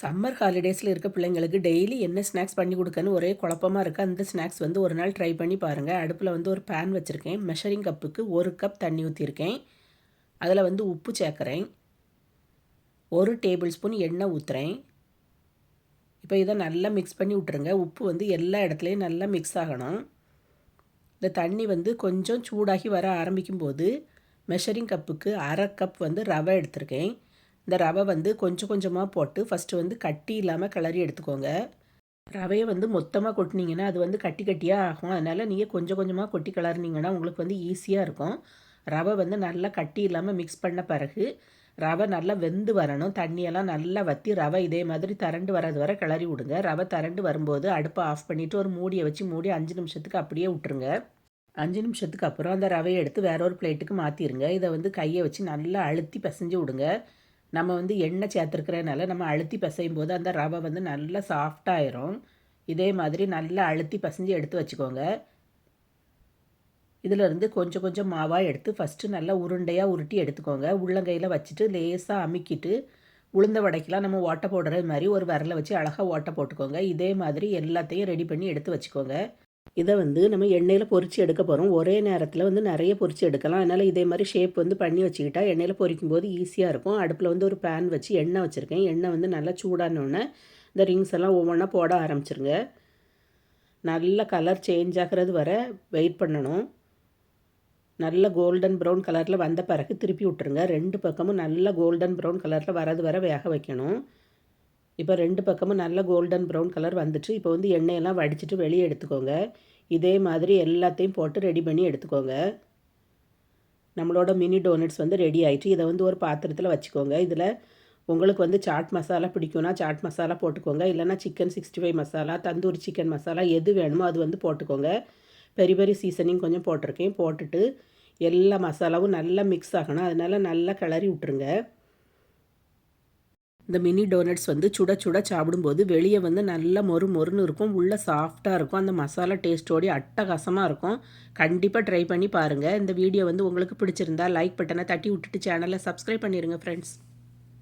Summer ஹாலிடேஸில் இருக்க பிள்ளைங்களுக்கு daily என்ன ஸ்நாக்ஸ் பண்ணி கொடுக்கன்னு ஒரே குழப்பமாக இருக்குது அந்த ஸ்நாக்ஸ் வந்து ஒரு நாள் ட்ரை பண்ணி பாருங்கள் அடுப்பில் வந்து ஒரு பேன் வச்சுருக்கேன். மெஷரிங் கப்புக்கு ஒரு கப் தண்ணி ஊற்றிருக்கேன் அதில் வந்து உப்பு சேர்க்குறேன். ஒரு டேபிள் ஸ்பூன் எண்ணெய் ஊற்றுறேன் இப்போ இதை நல்லா மிக்ஸ் பண்ணி விட்ருங்க உப்பு வந்து எல்லா இடத்துலையும் நல்லா மிக்ஸ் ஆகணும். இந்த தண்ணி வந்து கொஞ்சம் சூடாகி வர ஆரம்பிக்கும் போது மெஷரிங் கப்புக்கு அரை கப் வந்து ரவை எடுத்திருக்கேன். இந்த ரவை வந்து கொஞ்சம் கொஞ்சமாக போட்டு ஃபஸ்ட்டு வந்து கட்டி இல்லாமல் கிளறி எடுத்துக்கோங்க. ரவையை வந்து மொத்தமாக கொட்டினீங்கன்னா அது வந்து கட்டி கட்டியாக ஆகும். அதனால் நீங்கள் கொஞ்சம் கொஞ்சமாக கொட்டி கிளறினீங்கன்னா உங்களுக்கு வந்து ஈஸியாக இருக்கும். ரவை வந்து நல்லா கட்டி இல்லாமல் மிக்ஸ் பண்ண பிறகு ரவை நல்லா வெந்து வரணும். தண்ணியெல்லாம் நல்லா வற்றி ரவை இதே மாதிரி தரண்டு வர்றது வரை கிளறி விடுங்க. ரவை தரண்டு வரும்போது அடுப்பை ஆஃப் பண்ணிவிட்டு ஒரு மூடியை வச்சு மூடி அஞ்சு நிமிஷத்துக்கு அப்படியே விட்டுருங்க. அஞ்சு நிமிஷத்துக்கு அப்புறம் அந்த ரவையை எடுத்து வேற ஒரு பிளேட்டுக்கு மாற்றிடுங்க இதை வந்து கையை வச்சு நல்லா அழுத்தி பிசைஞ்சு விடுங்க. நம்ம வந்து எண்ணெய் சேர்த்துருக்கிறனால நம்ம அழுத்தி பிசையும் போது அந்த ரவை வந்து நல்லா சாஃப்டாயிரும் இதே மாதிரி நல்லா அழுத்தி பசைஞ்சு எடுத்து வச்சுக்கோங்க. இதிலிருந்து கொஞ்சம் கொஞ்சம் மாவாக எடுத்து ஃபஸ்ட்டு நல்லா உருண்டையாக உருட்டி எடுத்துக்கோங்க. உள்ளங்கையில் வச்சுட்டு லேசாக அமுக்கிட்டு உளுந்த வடைக்கெலாம் நம்ம ஓட்டை போடுறது மாதிரி ஒரு விரலை வச்சு அழகாக ஓட்டை போட்டுக்கோங்க. இதே மாதிரி எல்லாத்தையும் ரெடி பண்ணி எடுத்து வச்சுக்கோங்க. இதை வந்து நம்ம எண்ணெயில் பொறிச்சு எடுக்க போகிறோம் ஒரே நேரத்தில் வந்து நிறைய பொறிச்சு எடுக்கலாம். அதனால் இதே மாதிரி ஷேப் வந்து பண்ணி வச்சுக்கிட்டா எண்ணெயில் பொரிக்கும் போது ஈஸியாக இருக்கும். அடுப்பில் வந்து ஒரு பேன் வச்சு எண்ணெய் வச்சுருக்கேன். எண்ணெய் வந்து நல்லா சூடானோடனே இந்த ரிங்ஸ் எல்லாம் ஒவ்வொன்றா போட ஆரம்பிச்சிருங்க. நல்ல கலர் சேஞ்ச் ஆகிறது வர வெயிட் பண்ணணும். நல்ல கோல்டன் ப்ரௌன் கலரில் வந்த பிறகு திருப்பி விட்டுருங்க. ரெண்டு பக்கமும் நல்ல கோல்டன் ப்ரௌன் கலரில் வரது வர வேக வைக்கணும். இப்போ ரெண்டு பக்கமும் நல்ல கோல்டன் ப்ரௌன் கலர் வந்துட்டு இப்போ வந்து எண்ணெயெல்லாம் வடிச்சிட்டு வெளியே எடுத்துக்கோங்க. இதே மாதிரி எல்லாத்தையும் போட்டு ரெடி பண்ணி எடுத்துக்கோங்க. நம்மளோட மினி டோனட்ஸ் வந்து ரெடி ஆகிட்டு இதை வந்து ஒரு பாத்திரத்தில் வச்சுக்கோங்க. இதில் உங்களுக்கு வந்து சாட் மசாலா பிடிக்கும்னா சாட் மசாலா போட்டுக்கோங்க. இல்லைனா chicken sixty five masala tandoori chicken masala எது வேணுமோ அது வந்து போட்டுக்கோங்க. பெரிய பெரிய சீசனிங் கொஞ்சம் போட்டிருக்கேன். போட்டுட்டு எல்லா மசாலாவும் நல்லா மிக்ஸ் ஆகணும். அதனால் நல்லா கிளறி விட்ருங்க இந்த மினி டோனட்ஸ் வந்து சுட சுட சாப்பிடும்போது வெளியே வந்து நல்ல மொறு மொறுன்னு இருக்கும். உள்ளே சாஃப்டாக இருக்கும். அந்த மசாலா டேஸ்ட்டோடைய அட்டகாசமாக இருக்கும். கண்டிப்பாக ட்ரை பண்ணி பாருங்கள் இந்த வீடியோ வந்து உங்களுக்கு பிடிச்சிருந்தா லைக் பட்டனை தட்டி விட்டுட்டு சேனலை சப்ஸ்கிரைப் பண்ணிடுங்க ஃப்ரெண்ட்ஸ்